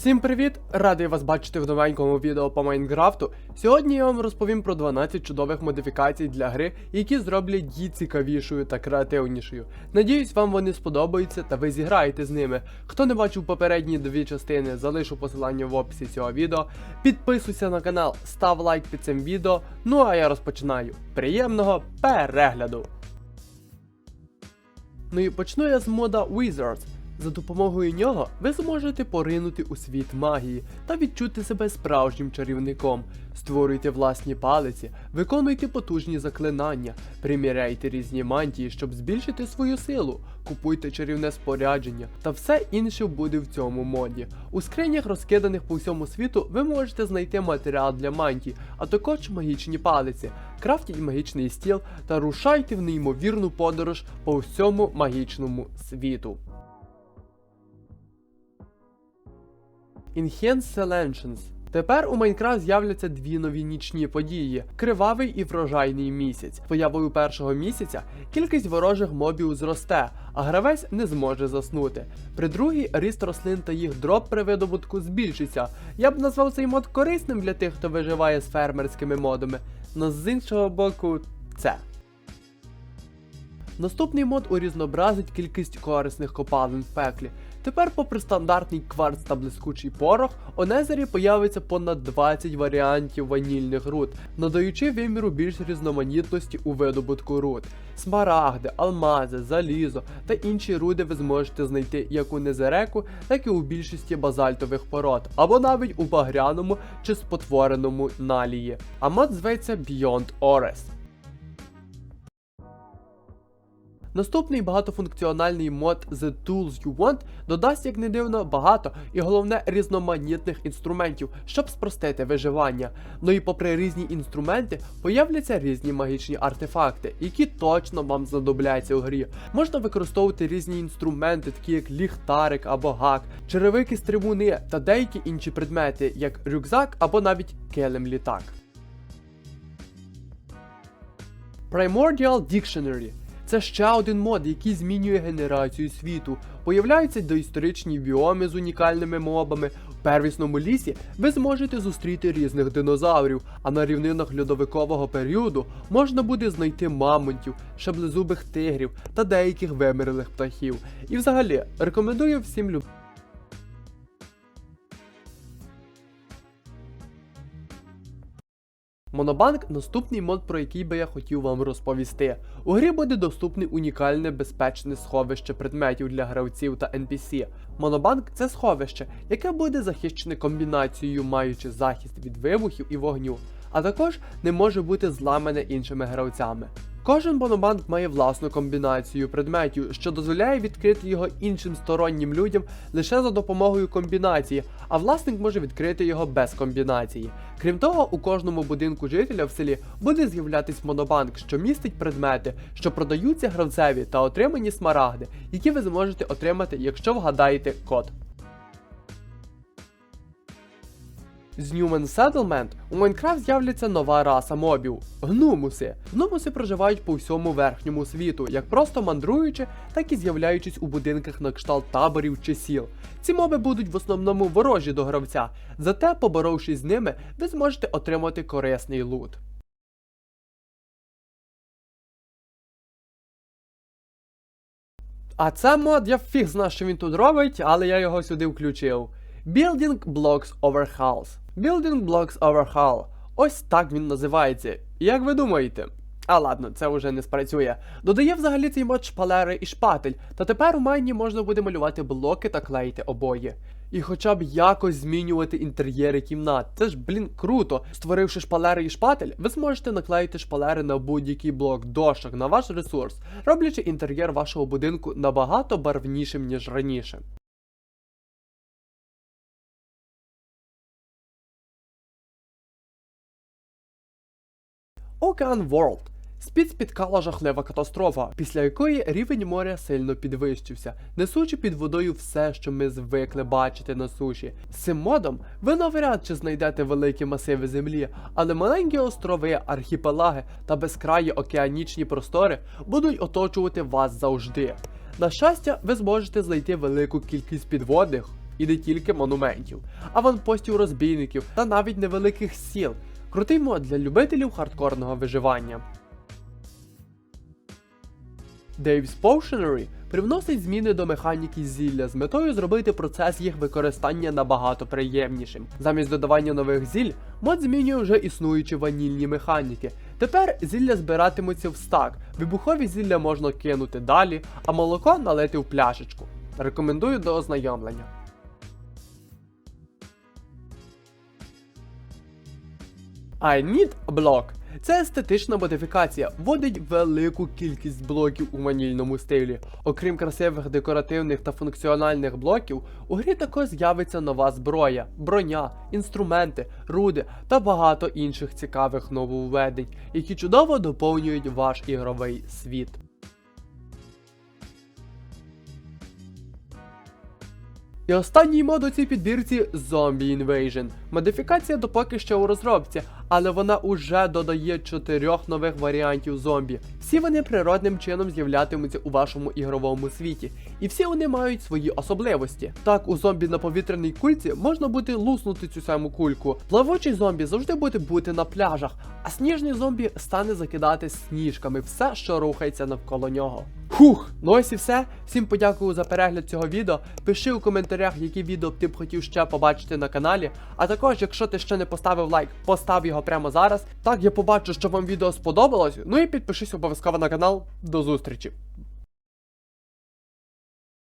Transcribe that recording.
Всім привіт! Радий вас бачити в новенькому відео по Майнкрафту. Сьогодні я вам розповім про 12 чудових модифікацій для гри, які зроблять її цікавішою та креативнішою. Надіюсь, вам вони сподобаються та ви зіграєте з ними. Хто не бачив попередні дві частини, залишу посилання в описі цього відео. Підписуйся на канал, став лайк під цим відео. Ну а я розпочинаю. Приємного перегляду! Ну і почну я з мода Wizards. За допомогою нього ви зможете поринути у світ магії та відчути себе справжнім чарівником. Створюйте власні палиці, виконуйте потужні заклинання, приміряйте різні мантії, щоб збільшити свою силу, купуйте чарівне спорядження та все інше буде в цьому моді. У скринях, розкиданих по всьому світу, ви можете знайти матеріал для мантій, а також магічні палиці. Крафтіть магічний стіл та рушайте в неймовірну подорож по всьому магічному світу. Enhanced Selections. Тепер у Майнкрафт з'являться дві нові нічні події: кривавий і врожайний місяць. Появою першого місяця кількість ворожих мобів зросте, а гравець не зможе заснути. При другій ріст рослин та їх дроп при видобутку збільшиться. Я б назвав цей мод корисним для тих, хто виживає з фермерськими модами. Но з іншого боку, це. Наступний мод урізнобразить кількість корисних копалин в пеклі. Тепер, попри стандартний кварц та блискучий порох, у Незері появиться понад 20 варіантів ванільних руд, надаючи виміру більш різноманітності у видобутку руд. Смарагди, алмази, залізо та інші руди ви зможете знайти як у Незереку, так і у більшості базальтових пород, або навіть у багряному чи спотвореному налії. А мод зветься Beyond Ores. Наступний багатофункціональний мод The Tools You Want додасть, як не дивно, багато і головне різноманітних інструментів, щоб спростити виживання. Ну і попри різні інструменти, появляться різні магічні артефакти, які точно вам знадобляться у грі. Можна використовувати різні інструменти, такі як ліхтарик або гак, черевики стрибуни та деякі інші предмети, як рюкзак або навіть килим літак. Primordial Dictionary це ще один мод, який змінює генерацію світу. Появляються доісторичні біоми з унікальними мобами. В первісному лісі ви зможете зустріти різних динозаврів, а на рівнинах льодовикового періоду можна буде знайти мамонтів, шаблезубих тигрів та деяких вимерлих птахів. І взагалі рекомендую всім любити. Монобанк наступний мод, про який би я хотів вам розповісти. У грі буде доступне унікальне безпечне сховище предметів для гравців та NPC. Монобанк це сховище, яке буде захищене комбінацією, маючи захист від вибухів і вогню, а також не може бути зламане іншими гравцями. Кожен монобанк має власну комбінацію предметів, що дозволяє відкрити його іншим стороннім людям лише за допомогою комбінації, а власник може відкрити його без комбінації. Крім того, у кожному будинку жителя в селі буде з'являтись монобанк, що містить предмети, що продаються гравцеві та отримані смарагди, які ви зможете отримати, якщо вгадаєте код. З Newman Settlement у Майнкрафт з'являться нова раса мобів гнумуси. Гнумуси проживають по всьому верхньому світу, як просто мандруючи, так і з'являючись у будинках на кшталт таборів чи сіл. Ці моби будуть в основному ворожі до гравця, зате, поборовшись з ними, ви зможете отримати корисний лут. А це мод, я фіг знаю, що він тут робить, але я його сюди включив. Building Blocks Overhaul. Building Blocks Overhaul. Ось так він називається. Як ви думаєте? А ладно, це вже не спрацює. Додає взагалі цей мод шпалери і шпатель, та тепер у майні можна буде малювати блоки та клеїти обої. І хоча б якось змінювати інтер'єри кімнат. Це ж, блін, круто. Створивши шпалери і шпатель, ви зможете наклеїти шпалери на будь-який блок дошок на ваш ресурс, роблячи інтер'єр вашого будинку набагато барвнішим, ніж раніше. Ocean World. Спід спіткала жахлива катастрофа, після якої рівень моря сильно підвищився, несучи під водою все, що ми звикли бачити на суші. Цим модом ви навряд чи знайдете великі масиви землі, але маленькі острови, архіпелаги та безкраї океанічні простори будуть оточувати вас завжди. На щастя, ви зможете знайти велику кількість підводних і не тільки монументів, аванпостів розбійників та навіть невеликих сіл. Крутий мод для любителів хардкорного виживання. Dave's Potionery привносить зміни до механіки зілля з метою зробити процес їх використання набагато приємнішим. Замість додавання нових зіль, мод змінює вже існуючі ванільні механіки. Тепер зілля збиратимуться в стак, вибухові зілля можна кинути далі, а молоко налити в пляшечку. Рекомендую до ознайомлення. I need block. Це естетична модифікація, вводить велику кількість блоків у ванільному стилі. Окрім красивих декоративних та функціональних блоків, у грі також з'явиться нова зброя, броня, інструменти, руди та багато інших цікавих нововведень, які чудово доповнюють ваш ігровий світ. І останній мод у цій підбірці Zombie Invasion. Модифікація допоки що у розробці, але вона уже додає чотирьох нових варіантів зомбі. Всі вони природним чином з'являтимуться у вашому ігровому світі, і всі вони мають свої особливості. Так, у зомбі на повітряній кульці можна буде луснути цю саму кульку. Плавучий зомбі завжди буде бути на пляжах, а сніжний зомбі стане закидати сніжками все, що рухається навколо нього. Хух, ну ось і все. Всім подякую за перегляд цього відео. Пиши у коментарях, які відео ти б хотів ще побачити на каналі. А також, якщо ти ще не поставив лайк, постав його прямо зараз. Так я побачу, що вам відео сподобалось. Ну і підпишись обов'язково на канал. До зустрічі!